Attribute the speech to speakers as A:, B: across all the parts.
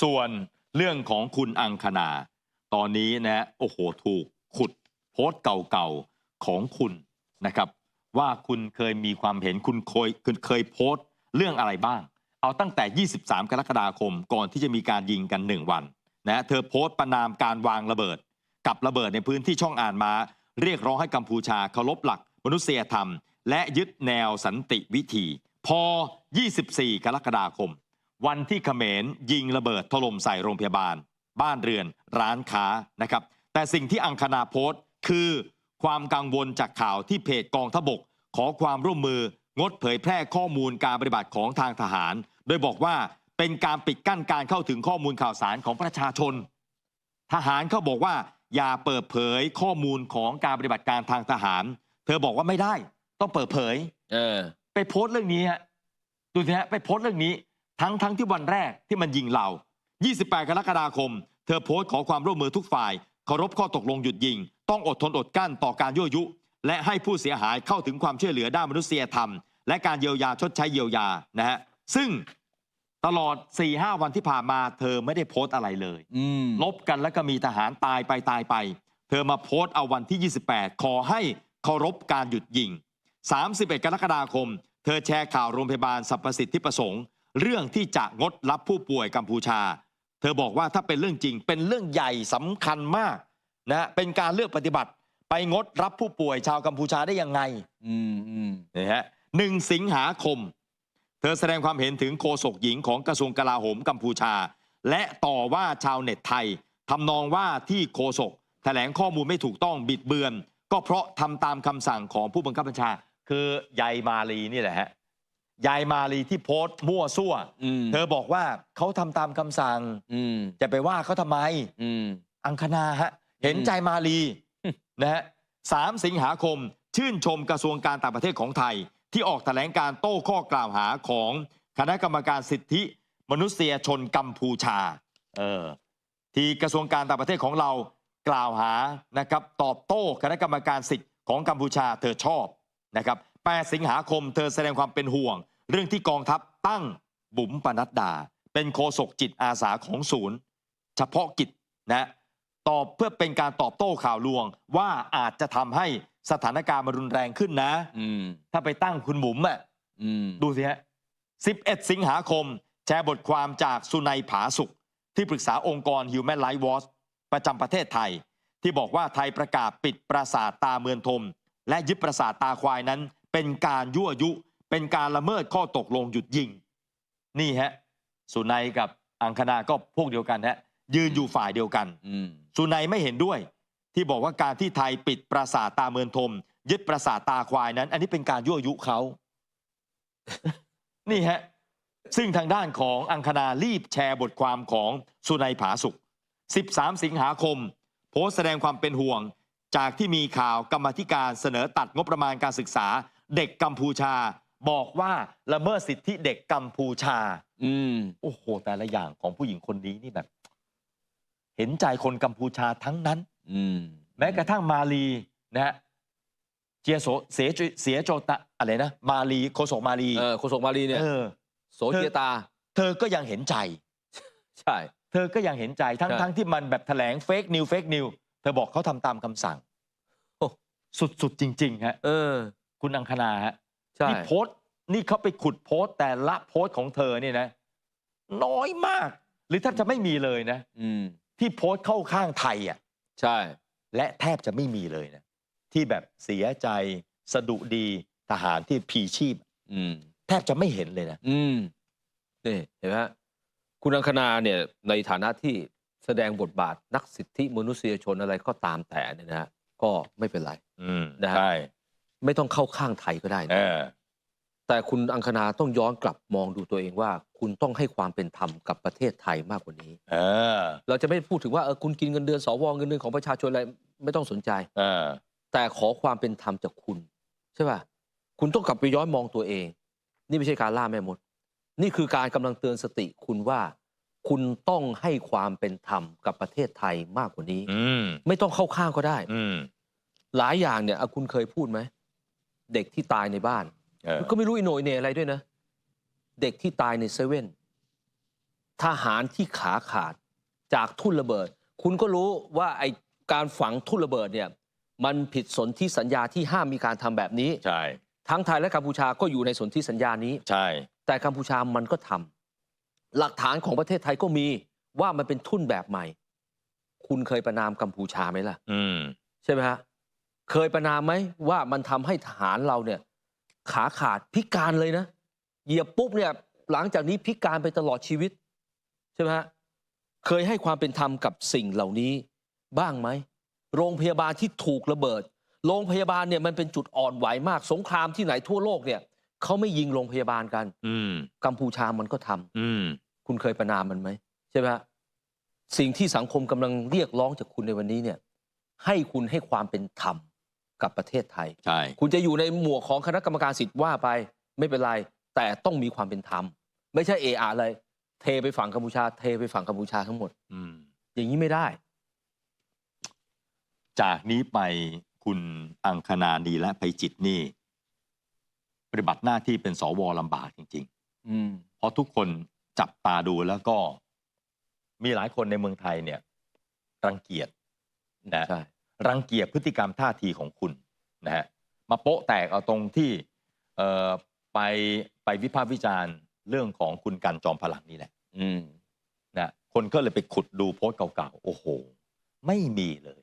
A: ส่วนเรื่องของคุณอังคณา ตอนนี้นะโอ้โหถูกขุดโพสต์เก่าๆของคุณนะครับ ว่าคุณเคยมีความเห็นคุณเคยคุณเคยโพสต์เรื่องอะไรบ้าง เอาตั้งแต่ 23 กรกฎาคมก่อนที่จะมีการยิงกัน 1 วันนะเธอโพสต์ประนามการวางระเบิด กับระเบิดในพื้นที่ช่องอ่านมา เรียกร้องให้กัมพูชาเคารพหลักมนุษยธรรม และยึดแนวสันติวิธี พอ 24 กรกฎาคม วันที่เขมรยิงระเบิดถล่มใส่โรงพยาบาล บ้านเรือนร้านค้านะครับ แต่สิ่งที่อังคณาโพสต์คือความกังวลจากข่าวที่เพจกองทบก ขอความร่วมมืองดเผยแพร่ข้อมูลการปฏิบัติของทางทหาร โดยบอกว่าเป็นการปิดกั้นการเข้าถึงข้อมูลข่าวสารของประชาชน ทหารเขาบอกว่าอย่าเปิดเผยข้อมูลของการปฏิบัติการทางทหาร เธอบอกว่าไม่ได้ ต้องเปิดเผย
B: เออ
A: ไปโพสต์เรื่องนี้ฮะดูสิฮะไปโพสต์เรื่องนี้ ทั้งทั้งที่วันแรกที่มันยิงเรา 28 กรกฎาคม เธอโพสต์ขอความร่วมมือทุกฝ่ายเคารพข้อตกลงหยุดยิง ต้องอดทนอดกลั้นต่อการยั่วยุ และให้ผู้เสียหายเข้าถึงความช่วยเหลือด้านมนุษยธรรม และการเยียวยาชดใช้เยียวยานะฮะซึ่งตลอด4-5วันที่ผ่านมาเธอไม่ได้โพสต์อะไรเลย
B: อืม
A: ลบกันแล้วก็มีทหารตายไปตายไป เธอมาโพสต์เอาวันที่ 28 ขอให้เคารพการหยุดยิง 31 กรกฎาคม เธอแชร์ข่าวโรงพยาบาลสรรพสิทธิประสงค์ เรื่องที่จะงดรับผู้ป่วยกัมพูชา เธอบอกว่าถ้าเป็นเรื่องจริง เป็นเรื่องใหญ่สำคัญมากนะเป็นการเลือกปฏิบัติ ไปงดรับผู้ป่วยชาวกัมพูชาได้ยังไง
B: อืมอืม
A: นะฮะหนึ่งสิงหาคม เธอแสดงความเห็นถึงโฆษกหญิงของกระทรวงกลาโหมกัมพูชา และต่อว่าชาวเน็ตไทยทำนองว่าที่โฆษกแถลงข้อมูลไม่ถูกต้องบิดเบือน ก็เพราะทำตามคำสั่งของผู้บังคับบัญชา คือยายมาลีนี่แหละฮะ ยายมาลีที่โพสต์มั่วซั่ว
B: อืม
A: เธอบอกว่าเขาทำตามคำสั่ง
B: อืม
A: จะไปว่าเขาทำไม
B: อืม
A: อังคณาฮะ เห็นใจมาลีนะฮะสามสิงหาคม ชื่นชมกระทรวงการต่างประเทศของไทย ที่ออกแถลงการโต้ข้อกล่าวหาของคณะกรรมการสิทธิ มนุษยชนกัมพูชาเออที่กระทรวงการต่างประเทศของเรากล่าวหานะครับ ตอบโต้คณะกรรมการสิทธิ์ของกัมพูชาเธอชอบนะครับ 8 สิงหาคมเธอแสดงความเป็นห่วง เรื่องที่กองทัพตั้งบุ๋มปนัดดา เป็นโฆษกจิตอาสาของศูนย์ เฉพาะกิจนะตอบเพื่อเป็นการตอบโต้ข่าวลวง ว่าอาจจะทำให้สถานการณ์มันรุนแรงขึ้นนะ
B: อืม
A: ถ้าไปตั้งคุณหมุมอะ
B: อืม
A: ดูสิฮะ 11 สิงหาคม แชร์บทความจากสุนัยผาสุข ที่ปรึกษาองค์กร Human Rights Watch ประจำประเทศไทย ที่บอกว่าไทยประกาศปิดปราสาทตาเมืองทม และยึดปราสาทตาควายนั้น เป็นการยั่วยุ เป็นการละเมิดข้อตกลงหยุดยิง นี่ฮะสุนัยกับอังคณาก็พวกเดียวกันฮะยืนอยู่ฝ่ายเดียวกัน
B: อืม
A: สุนัยไม่เห็นด้วย ที่บอกว่าการที่ไทยปิดปราสาทตาเมืองทม ยึดปราสาทตาควายนั้น อันนี้เป็นการยั่วยุเขานี่ฮะซึ่งทางด้านของอังคณารีบแชร์บทความของสุนัยผาสุข13 สิงหาคม โพสต์แสดงความเป็นห่วง จากที่มีข่าวกรรมาธิการเสนอตัดงบประมาณการศึกษา เด็กกัมพูชา บอกว่าละเมิดสิทธิเด็กกัมพูชา
B: อืม
A: โอ้โห แต่ละอย่างของผู้หญิงคนนี้นี่แบบ เห็นใจคนกัมพูชาทั้งนั้น
B: อืม
A: แม้กระทั่งมาลีนะฮะเจียโสเสียจุเสียโจตะอะไรนะ มาลีโคโสมาลี
B: เออโฆษกมาลีเนี่ย
A: เออ
B: โสเจตา
A: เธอก็ยังเห็นใจ
B: ใช่
A: เธอก็ยังเห็นใจทั้ง
B: ใช่
A: ทั้งที่มันแบบแถลงเฟกนิวเฟกนิวเธอบอกเขาทำตามคำสั่ง
B: โอ้
A: สุด ๆ จริง ๆ ฮะ
B: เออ
A: คุณอังคณาฮะ
B: ใช่
A: นี่โพสต์นี่เขาไปขุดโพสต์แต่ละโพสต์ของเธอเนี่ยนะ น้อยมาก หรือแทบจะไม่มีเลยนะ
B: อืม
A: ที่โพสต์เข้าข้างไทยอะ
B: ใช่
A: และแทบจะไม่มีเลยนะ ที่แบบเสียใจสะดุดีทหารที่พลีชีพ
B: อืม
A: แทบจะไม่เห็นเลยนะ
B: อืมนี่เห็นไหมฮะคุณอังคณาเนี่ยในฐานะที่แสดงบทบาทนักสิทธิมนุษยชนอะไรก็ตามแต่เนี่ยนะฮะก็ไม่เป็นไร
A: อืม
B: นะฮะ
A: ใช่
B: ไม่ต้องเข้าข้างไทยก็ได้
A: เอ
B: นะ
A: อ
B: แต่คุณอังคณาต้องย้อนกลับมองดูตัวเองว่า คุณต้องให้ความเป็นธรรมกับประเทศไทยมากกว่านี้
A: เออ
B: เราจะไม่พูดถึงว่าเออคุณกินเงินเดือนสวเงินเดือนของประชาชนอะไรไม่ต้องสนใจ
A: เออ
B: แต่ขอความเป็นธรรมจากคุณ ใช่ป่ะคุณต้องกลับไปย้อนมองตัวเอง นี่ไม่ใช่การล่าแม่มด นี่คือการกำลังเตือนสติคุณว่า คุณต้องให้ความเป็นธรรมกับประเทศไทยมากกว่านี้
A: อืม
B: ไม่ต้องเข้าข้างก็ได้
A: อืม
B: หลายอย่างเนี่ยอะคุณเคยพูดไหม เด็กที่ตายในบ้าน
A: เออ
B: ก็ไม่รู้อิโหนยเหนยอะไรด้วยนะ เด็กที่ตายในเซเว่นทหารที่ขาขาดจากทุ่นระเบิด คุณก็รู้ว่าไอการฝังทุ่นระเบิดเนี่ย มันผิดสนธิสัญญาที่ห้ามมีการทำแบบนี้
A: ใช่
B: ทั้งไทยและกัมพูชาก็อยู่ในสนธิสัญญานี้
A: ใช่
B: แต่กัมพูชามันก็ทำหลักฐานของประเทศไทยก็มีว่ามันเป็นทุ่นแบบใหม่ คุณเคยประนามกัมพูชาไหมล่ะ
A: อืม
B: ใช่ไหมฮะ เคยประนามไหมว่ามันทำให้ทหารเราเนี่ย ขาขาดพิการเลยนะ เหยียบปุ๊บเนี่ย หลังจากนี้พิการไปตลอดชีวิต ใช่ไหมฮะเคยให้ความเป็นธรรมกับสิ่งเหล่านี้บ้างไหม โรงพยาบาลที่ถูกระเบิด โรงพยาบาลเนี่ยมันเป็นจุดอ่อนไหวมาก สงครามที่ไหนทั่วโลกเนี่ยเขาไม่ยิงโรงพยาบาลกัน
A: อืม
B: กัมพูชามันก็ทำ
A: อืม
B: คุณเคยประนามมันไหมใช่ไหมฮะสิ่งที่สังคมกำลังเรียกร้องจากคุณในวันนี้เนี่ย ให้คุณให้ความเป็นธรรม กับประเทศไทย
A: ใช่
B: คุณจะอยู่ในหมวกของคณะกรรมการสิทธิ์ว่าไปไม่เป็นไร แต่ต้องมีความเป็นธรรม ไม่ใช่เอะอะเลย เทไปฝั่งกัมพูชา เทไปฝั่งกัมพูชาทั้งหมด
A: อืม
B: อย่างนี้ไม่ได้
A: จากนี้ไปคุณอังคณานีและไพจิตรนี่ ปฏิบัติหน้าที่เป็นสวลำบากจริง
B: อืม
A: ๆ เพราะทุกคนจับตาดูแล้วก็มีหลายคนในเมืองไทยเนี่ย รังเกียจนะ
B: ใช่
A: รังเกียจพฤติกรรมท่าทีของคุณนะฮะมาโป๊ะแตกเอาตรงที่เอ่อไปไปวิพากษ์วิจารณ์เรื่องของคุณกันจอมพลังนี่แหละ
B: อืม
A: นะคนก็เลยไปขุดดูโพสต์เก่าๆ โอ้โห ไม่มีเลย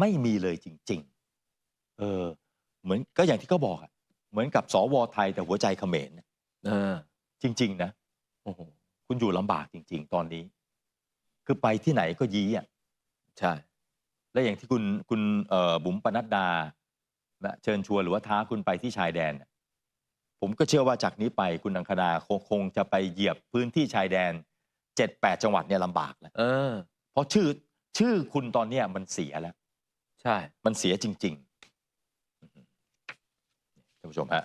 A: ไม่มีเลยจริง ๆ เออ เหมือนก็อย่างที่เขาบอกอะเหมือนกับสวไทยแต่หัวใจเขมรนะ
B: เออ
A: จริง ๆ นะ
B: โอ้โห
A: คุณอยู่ลำบากจริง ๆ ตอนนี้ คือไปที่ไหนก็ยี้อะ
B: ใช่
A: และอย่างที่คุณคุณเอ่อบุ๋มปนัดดานะเชิญชวนหรือว่าท้าคุณไปที่ชายแดนน่ะผมก็เชื่อว่าจากนี้ไปคุณอังคณาคงคงจะไปเหยียบพื้นที่ชายแดนเจ็ดแปดจังหวัดเนี่ยลำบากแล้ว
B: เออ
A: เพราะชื่อชื่อคุณตอนเนี้ยมันเสียแล้ว
B: ใช่
A: มันเสียจริงๆท่านผู้ชมฮะ